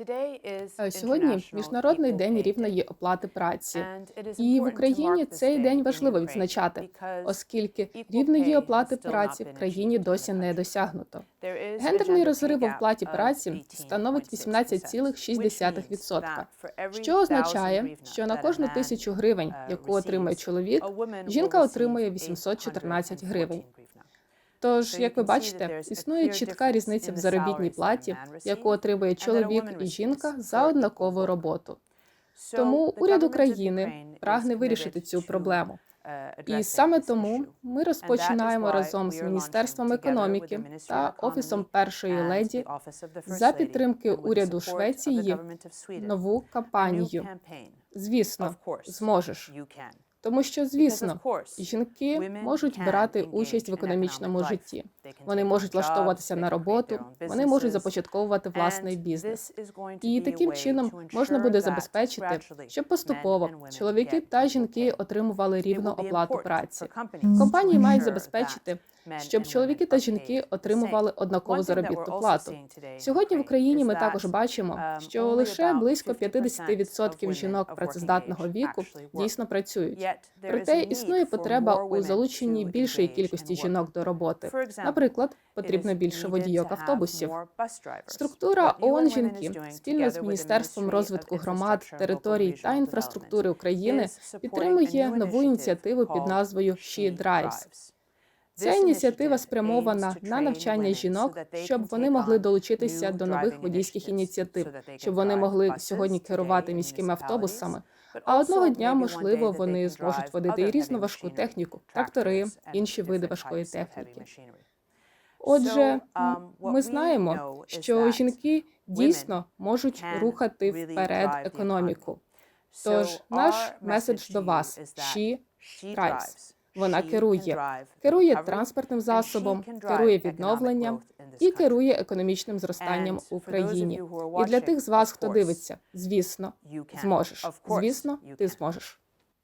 Е, Сьогодні міжнародний день рівної оплати праці, і в Україні цей день важливо відзначати, оскільки рівної оплати праці в країні досі не досягнуто. Гендерний розрив у вплаті праці становить 18,6%, що означає, що на кожну тисячу гривень, яку отримує чоловік, жінка отримує 814 гривень. Тож, як ви бачите, існує чітка різниця в заробітній платі, яку отримує чоловік і жінка за однакову роботу. Тому уряд України прагне вирішити цю проблему. І саме тому ми розпочинаємо разом з міністерством економіки та офісом першої леді за підтримки уряду Швеції нову кампанію. Звісно, зможеш. Тому що, звісно, жінки можуть брати участь в економічному житті. Вони можуть влаштовуватися на роботу, вони можуть започатковувати власний бізнес. І таким чином можна буде забезпечити, щоб поступово чоловіки та жінки отримували рівну оплату праці. Компанії мають забезпечити, щоб чоловіки та жінки отримували однакову заробітну плату. Сьогодні в Україні ми також бачимо, що лише близько 50% жінок працездатного віку дійсно працюють. Проте існує потреба у залученні більшої кількості жінок до роботи. Наприклад, потрібно більше водійок автобусів. Структура ООН жінки спільно з міністерством розвитку громад, територій та інфраструктури України підтримує нову ініціативу під назвою «She Drives». Ця ініціатива спрямована на навчання жінок, щоб вони могли долучитися до нових водійських ініціатив, щоб вони могли сьогодні керувати міськими автобусами. А одного дня, можливо, вони зможуть водити і різну важку техніку, трактори, інші види важкої техніки. Отже, ми знаємо, що жінки дійсно можуть рухати вперед економіку. Тож наш меседж до вас «She drives». Вона керує, керує транспортним засобом, керує відновленням і керує економічним зростанням в Україні. І для тих з вас, хто дивиться, звісно, зможеш. Звісно, ти зможеш.